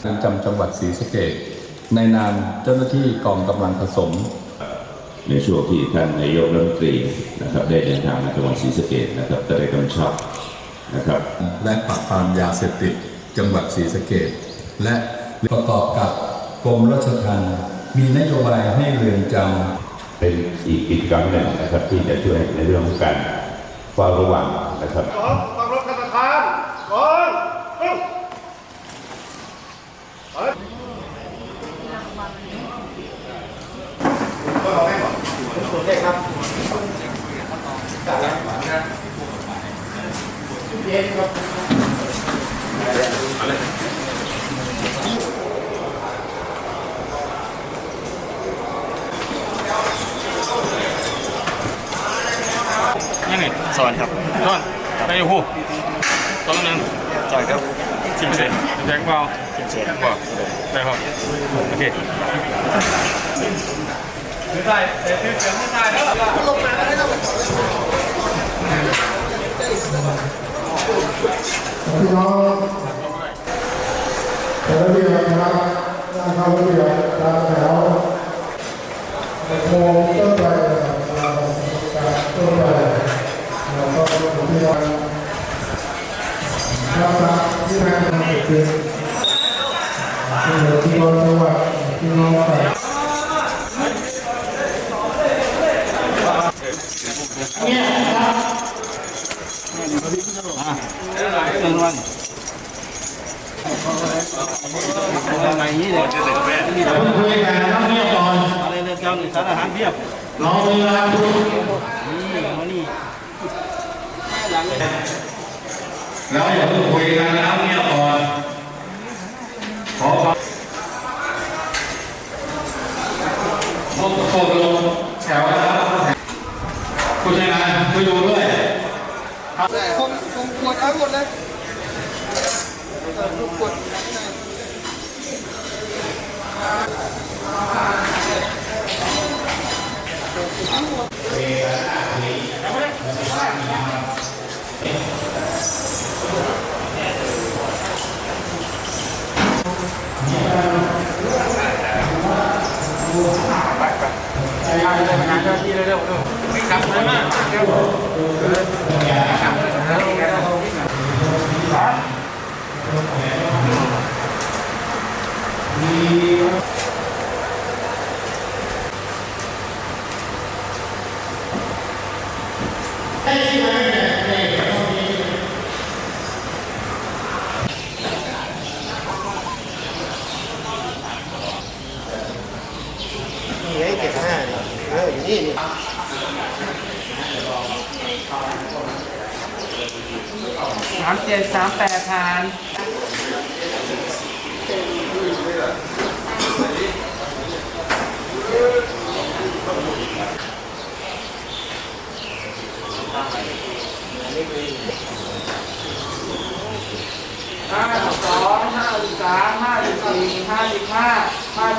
เรือนจำจังหวัดศรีสะเกษในนามเจ้าหน้าที่กองกำลังผสม ในช่วงที่ท่านนายกรัฐมนตรีนะครับได้เดินทางมาจังหวัดศรีสะเกษนะครับก็ได้กำชับนะครับและปราบปรามยาเสพติดจังหวัดศรีสะเกษและประกอบกับกรมราชทัณฑ์มีนโยบายให้เรือนจำเป็นอีกกิจกรรมหนึ่งนะครับที่จะช่วยในเรื่องของการเฝ้าระวังนะครับ สองต้องรถธนาคารก่อนปึ้งเฮ้ยก็เอาให้ก่อน ตัวเลขครับจัดแล้วนะเย็นครับยังไงสวัสดีครับต้นได้อยู่หูต้นหนึ่งจ่ายครับสิบเซนแจ็คเบาสิบเซนบอกได้ครับโอเค พี่น้องแต่ละเรียนนะครับนั่งเข้าเบียบตามแถวโมงต้นไปนะครับจากต้นไปแล้วก็พี่น้องรับทราบที่แม่ทำเกิดที่น้อง หนึ่งวันอะไรนี้เลยคุยกันต้องเงียบก่อนอะไรเรื่องเจ้าหนึ่งสารอาหารเพียบรอเวลาดูนี่มานี่แล้วอย่าเพิ่งคุยกันนะครับเงียบก่อนขอความพวกพวกลงแถว ชนะคุณดูด้วยคงคงกดเอาหมดเลยลูกกดนี่ไอ้เจ็ดห้าเนี่ยเอออยู่นี่นี่ สามเจ็ดสามแปดทานห้าสิบสองห้าสิบสามห้าสิบสี่ห้าสิบห้าห้าสิบ